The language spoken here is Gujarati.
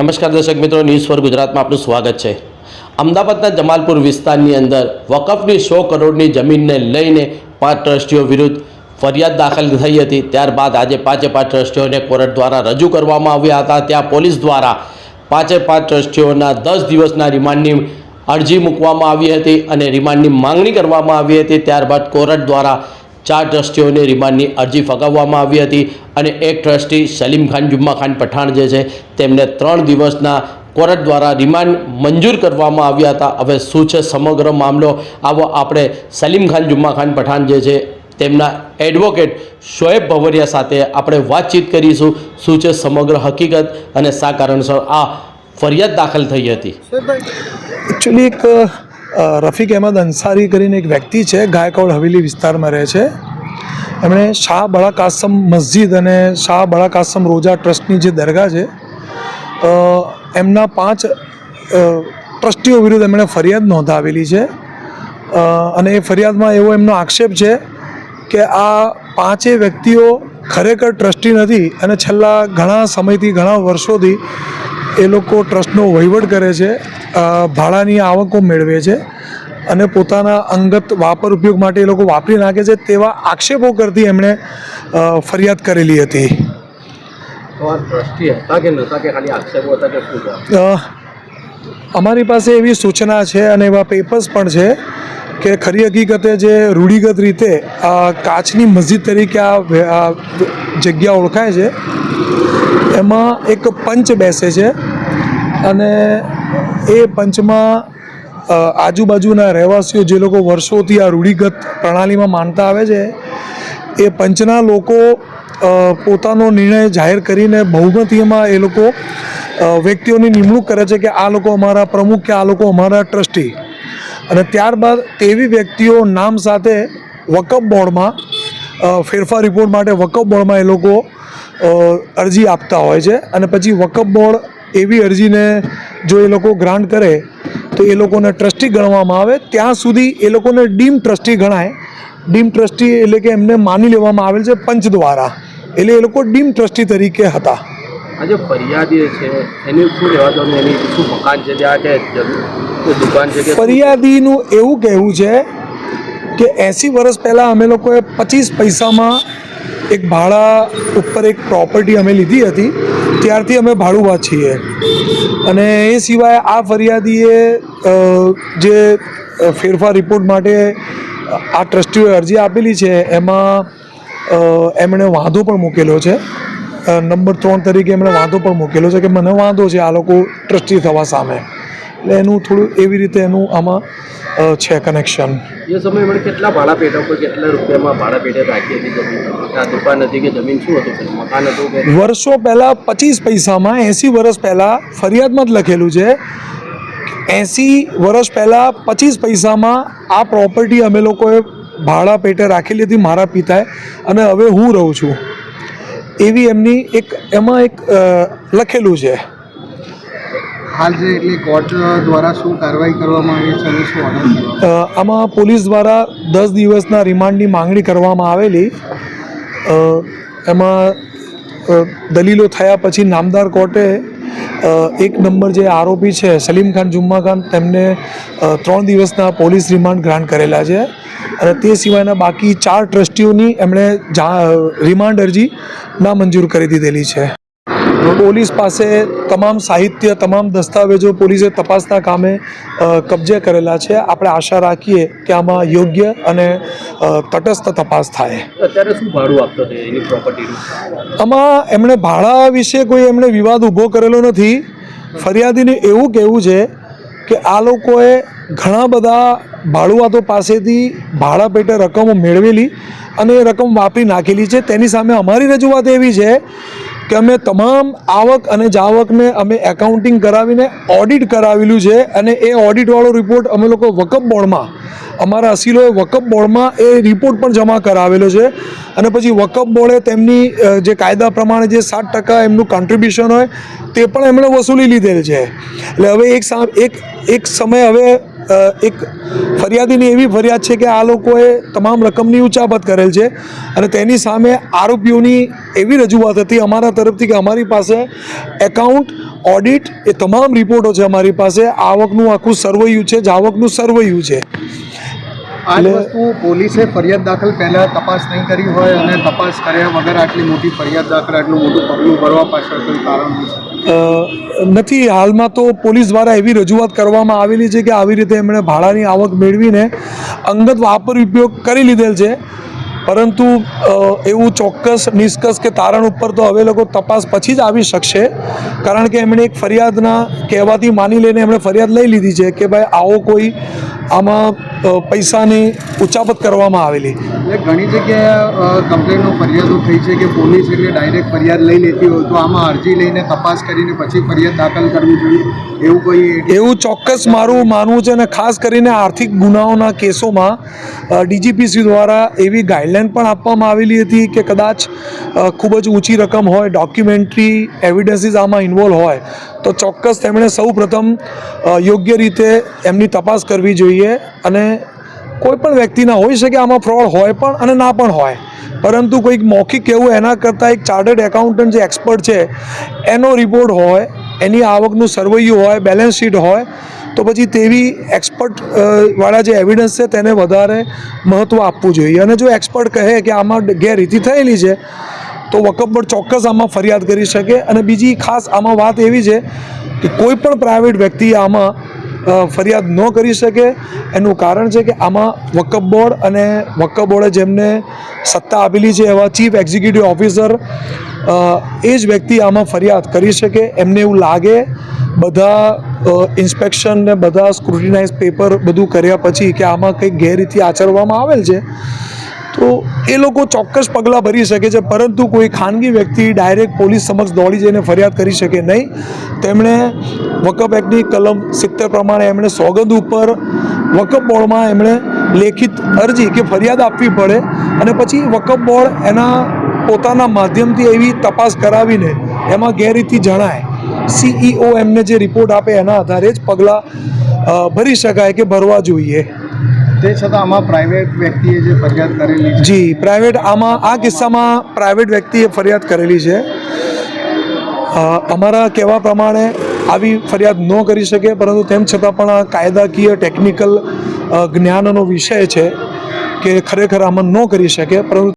નમસ્કાર દર્શક મિત્રો ન્યૂઝ ફોર ગુજરાતમાં આપનું સ્વાગત છે. અમદાવાદના જમાલપુર વિસ્તારની અંદર વકફની સો કરોડની જમીનને લઈને પાંચ ટ્રસ્ટીઓ વિરુદ્ધ ફરિયાદ દાખલ થઈ હતી. ત્યારબાદ આજે પાંચે પાંચ ટ્રસ્ટીઓને કોર્ટ દ્વારા રજૂ કરવામાં આવ્યા હતા. ત્યાં પોલીસ દ્વારા પાંચે પાંચ ટ્રસ્ટીઓના દસ દિવસના રિમાન્ડની અરજી મૂકવામાં આવી હતી અને રિમાન્ડની માંગણી કરવામાં આવી હતી. ત્યારબાદ કોર્ટ દ્વારા ચાર ટ્રસ્ટીઓને રિમાન્ડની અરજી ફગાવવામાં આવી હતી અને એક ટ્રસ્ટી સલીમ ખાન જુમ્મા ખાન પઠાણ જે છે તેમને ત્રણ દિવસના કોર્ટ દ્વારા રિમાન્ડ મંજૂર કરવામાં આવ્યા હતા. હવે શું છે સમગ્ર મામલો? આવો આપણે સલીમ ખાન જુમ્મા ખાન પઠાણ જે છે તેમના એડવોકેટ શોએબ ભવરિયા સાથે આપણે વાતચીત કરીશું. શું છે સમગ્ર હકીકત અને શા કારણસર આ ફરિયાદ દાખલ થઈ હતી? એકચ્યુઅલી એક રફીક અહેમદ અંસારી કરીને એક વ્યક્તિ છે, ગાયકવાડ હવેલી વિસ્તારમાં રહે છે. એમણે શાહ બળા કાસમ મસ્જિદ અને શાહ બળા કાસમ રોજા ટ્રસ્ટની જે દરગાહ છે એમના પાંચ ટ્રસ્ટીઓ વિરુદ્ધ એમણે ફરિયાદ નોંધાવેલી છે. અને એ ફરિયાદમાં એવો એમનો આક્ષેપ છે કે આ પાંચેય વ્યક્તિઓ ખરેખર ટ્રસ્ટી નથી અને છેલ્લા ઘણા સમયથી, ઘણા વર્ષોથી એ લોકો ટ્રસ્ટનો વહીવટ કરે છે ભાડાની આવકો મેળવે છે અને પોતાના અંગત વાપર ઉપયોગ માટે એ લોકો વાપરી નાખે છે તેવા આક્ષેપો કરતી એમણે ફરિયાદ કરેલી હતી. અમારી પાસે એવી સૂચના છે અને એવા પેપર્સ પણ છે કે ખરી હકીકતે જે રૂઢિગત રીતે કાચની મસ્જિદ તરીકે આ જગ્યા ઓળખાય છે એમાં એક પંચ બેસે છે. અને એ પંચમાં આજુબાજુના રહેવાસીઓ જે લોકો વર્ષોથી આ રૂઢિગત પ્રણાલીમાં માનતા આવે છે, એ પંચના લોકો પોતાનો નિર્ણય જાહેર કરીને બહુમતીમાં એ લોકો વ્યક્તિઓની નિમણૂક કરે છે કે આ લોકો અમારા પ્રમુખ કે આ લોકો અમારા ટ્રસ્ટી. અને ત્યારબાદ તેવી વ્યક્તિઓ નામ સાથે વકફ બોર્ડમાં ફેરફાર રિપોર્ટ માટે વકફ બોર્ડમાં એ લોકો અરજી આપતા હોય છે. અને પછી વકફ બોર્ડ એવી અરજીને જો એ લોકો ગ્રાન્ટ કરે તો એ લોકોને ટ્રસ્ટી ગણવામાં આવે. ત્યાં સુધી એ લોકોને ડીમ ટ્રસ્ટી ગણાય. ડીમ ટ્રસ્ટી એટલે કે એમને માની લેવામાં આવેલ છે પંચ દ્વારા. એટલે એ લોકો ડીમ ટ્રસ્ટી તરીકે હતા. આજે ફરિયાદી છે એની શું લેવા દો એની શું મકાન છે? ત્યાં કે દુકાન છે કે ફરિયાદીનું એવું કહેવું છે કે એંસી વર્ષ પહેલાં અમે લોકોએ પચીસ પૈસામાં એક ભાડા ઉપર એક પ્રોપર્ટી અમે લીધી હતી. ત્યારથી અમે ભાડું છીએ. અને એ સિવાય આ ફરિયાદીએ જે ફેરફાર રિપોર્ટ માટે આ ટ્રસ્ટીઓએ અરજી આપેલી છે, એમાં એમણે વાંધો પણ મૂકેલો છે. નંબર ત્રણ તરીકે એમણે વાંધો પણ મૂકેલો છે કે મને વાંધો છે આ લોકો ટ્રસ્ટી થવા સામે. એટલે એનું થોડું એવી રીતે એનું આમાં છે કનેક્શન એ સમયે મને કેટલા ભાડા પેટા પર કેટલા રૂપિયામાં ભાડા પેટે રાખી હતી આ દુકાન હતી કે જમીન શું હતું? મકાન હતું કે? વર્ષો પહેલાં પચીસ પૈસામાં એંસી વર્ષ પહેલાં ફરિયાદમાં જ લખેલું છે એંસી વર્ષ પહેલાં પચીસ પૈસામાં આ પ્રોપર્ટી અમે લોકોએ ભાડા પેટે રાખેલી હતી મારા પિતાએ અને હવે હું રહું છું. એવી એમની એક એમાં એક લખેલું છે. આમાં પોલીસ દ્વારા દસ દિવસના રિમાન્ડની માંગણી કરવામાં આવેલી. એમાં દલીલો થયા પછી નામદાર કોર્ટે એક નંબર જે આરોપી છે, સલીમ ખાન, જુમ્મા ખાન, તેમને ત્રણ દિવસના પોલીસ રિમાન્ડ ગ્રાન્ટ કરેલા છે. અને તે સિવાયના બાકી ચાર ટ્રસ્ટીઓની એમણે રિમાન્ડ અરજી નામંજૂર કરી દીધેલી છે. પોલીસ પાસે તમામ સાહિત્ય તમામ દસ્તાવેજો પોલીસે તપાસના કામે કબજે કરેલા છે. આપણે આશા રાખીએ કે આમાં યોગ્ય અને તટસ્થ તપાસ થાય. અત્યારે શું ભાડું આપતો એની પ્રોપર્ટીનું આમાં એમણે ભાડા વિશે કોઈ એમણે વિવાદ ઊભો કરેલો નથી. ફરિયાદીને એવું કહેવું છે કે આ લોકોએ ઘણા બધા ભાડુઆતો પાસેથી ભાડા પેટે રકમો મેળવેલી અને એ રકમ વાપરી નાખેલી છે. તેની સામે અમારી રજૂઆત એવી છે કે અમે તમામ આવક અને જાવકને અમે એકાઉન્ટિંગ કરાવીને ઓડિટ કરાવેલું છે અને એ ઓડિટવાળો રિપોર્ટ અમે લોકો વકફ બોર્ડમાં, અમારા અસીલોએ વકફ બોર્ડમાં એ રિપોર્ટ પણ જમા કરાવેલો છે. અને પછી વકફ બોર્ડે તેમની જે કાયદા પ્રમાણે જે સાત ટકા એમનું કોન્ટ્રીબ્યુશન હોય તે પણ એમણે વસૂલી લીધેલ છે. એટલે હવે એક એક એક સમય હવે એક ફરિયાદીની એવી ફરિયાદ છે કે આ લોકોએ તમામ રકમની ઉચાપત કરેલ છે અને તેની સામે આરોપીઓની એવી રજૂઆત હતી અમારા તરફથી કે અમારી પાસે એકાઉન્ટ, ઓડિટ એ તમામ રિપોર્ટો છે અમારી પાસે. આવકનું આખું સર્વૈયું છે, જાવકનું સર્વૈયું છે. આ વસ્તુ પોલીસે ફરિયાદ દાખલ પહેલા તપાસ નહીં કરી હોય અને તપાસ કર્યા વગર આટલી મોટી ફરિયાદ દાખલ આટલું મોટું પગલું ભરવા પાછળ કોઈ કારણ નથી હાલમાં તો પોલીસ દ્વારા એવી રજૂઆત કરવામાં આવેલી છે કે આવી રીતે એમણે ભાડાની આવક મેળવીને અંગત વાપર ઉપયોગ કરી લીધેલ છે. પરંતુ એવું ચોક્કસ નિષ્કર્ષ કે તારણ ઉપર તો હવે લોકો તપાસ પછી જ આવી શકશે. કારણ કે એમણે એક ફરિયાદના કહેવાથી માની લઈને એમણે ફરિયાદ લઈ લીધી છે કે ભાઈ આવો કોઈ આમાં પૈસાની ઉચાપત કરવામાં આવેલી. એટલે ઘણી જગ્યાએ કમ્પ્લેનો ફરિયાદો થઈ છે કે પોલીસ એટલે ડાયરેક્ટ ફરિયાદ લઈ લેતી હોય તો આમાં અરજી લઈને તપાસ કરીને પછી ફરિયાદ દાખલ કરવી જોઈએ? એવું કોઈ એવું ચોક્કસ મારું માનવું છે અને ખાસ કરીને આર્થિક ગુનાઓના કેસોમાં ડીજીપીસી દ્વારા એવી ગાઈડલાઈન પણ આપવામાં આવેલી હતી કે કદાચ ખૂબ જ ઊંચી રકમ હોય ડોક્યુમેન્ટરી એવિડન્સીસ આમાં ઇન્વોલ્વ હોય, તો ચોક્કસ તેમણે સૌપ્રથમ યોગ્ય રીતે એમની તપાસ કરવી જોઈએ અને કોઈ પણ વ્યક્તિના હોઈ શકે આમાં ફ્રોડ હોય પણ અને ના પણ હોય. પરંતુ કોઈક મૌખિક કહેવું એના કરતાં એક ચાર્ટર્ડ એકાઉન્ટન્ટ જે એક્સપર્ટ છે, એનો રિપોર્ટ હોય, એની આવકનું સરવૈયું હોય બેલેન્સ શીટ હોય, તો પછી તેવી એક્સપર્ટ વાળા જે એવિડન્સ છે તેને વધારે મહત્ત્વ આપવું જોઈએ. અને જો એક્સપર્ટ કહે કે આમાં ગેરરીતિ થયેલી છે તો વકફ બોર્ડ ચોક્કસ આમાં ફરિયાદ કરી શકે. અને બીજી ખાસ આમાં વાત એવી છે કે કોઈ પણ પ્રાઇવેટ વ્યક્તિ આમાં ફરિયાદ ન કરી શકે. એનું કારણ છે કે આમાં વકફ બોર્ડ અને વકફ બોર્ડે જેમને સત્તા આપેલી છે એવા ચીફ એક્ઝિક્યુટિવ ઓફિસર એ જ વ્યક્તિ આમાં ફરિયાદ કરી શકે. એમને એવું લાગે બધા ઇન્સ્પેક્શન ને બધા સ્ક્રુટિનાઇઝ પેપર બધું કર્યા પછી કે આમાં કંઈક ગેરરીતિ આચરવામાં આવેલ છે. તો એ લોકો ચોક્કસ પગલાં ભરી શકે છે, પરંતુ કોઈ ખાનગી વ્યક્તિ ડાયરેક્ટ પોલીસ સમક્ષ દોડી જઈને ફરિયાદ કરી શકે નહીં. તેમણે વકફ એક્ટની કલમ સિત્તેર પ્રમાણે એમણે સોગંદ ઉપર વકફ બોર્ડમાં એમણે લેખિત અરજી કે ફરિયાદ આપવી પડે અને પછી વકફ બોર્ડ એના પોતાના માધ્યમથી એવી તપાસ કરાવીને એમાં ગેરરીતિ જણાય. સીઈઓ એમને જે રિપોર્ટ આપે એના આધારે જ પગલાં ભરી શકાય કે ભરવા જોઈએ. તે છતાં આમાં પ્રાઇવેટ વ્યક્તિએ જે ફરિયાદ કરેલી જી પ્રાઇવેટ આમાં, આ કિસ્સામાં પ્રાઇવેટ વ્યક્તિએ ફરિયાદ કરેલી છે. અમારા કહેવા પ્રમાણે આવી ફરિયાદ ન કરી શકે, પરંતુ તેમ છતાં પણ આ કાયદાકીય ટેકનિકલ જ્ઞાનનો વિષય છે કે ખરેખર આમાં ન કરી શકે, પરંતુ